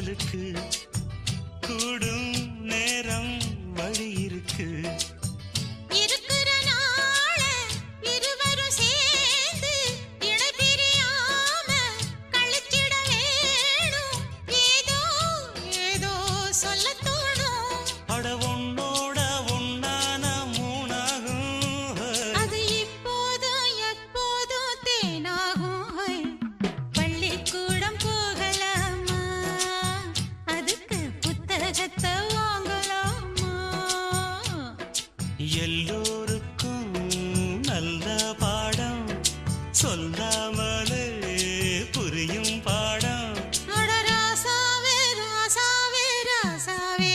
relative எல்லோருக்கும் நல்ல பாடம். சொல்லாமலே புரியும் பாடம். ராசாவே ராசாவே ராசாவே.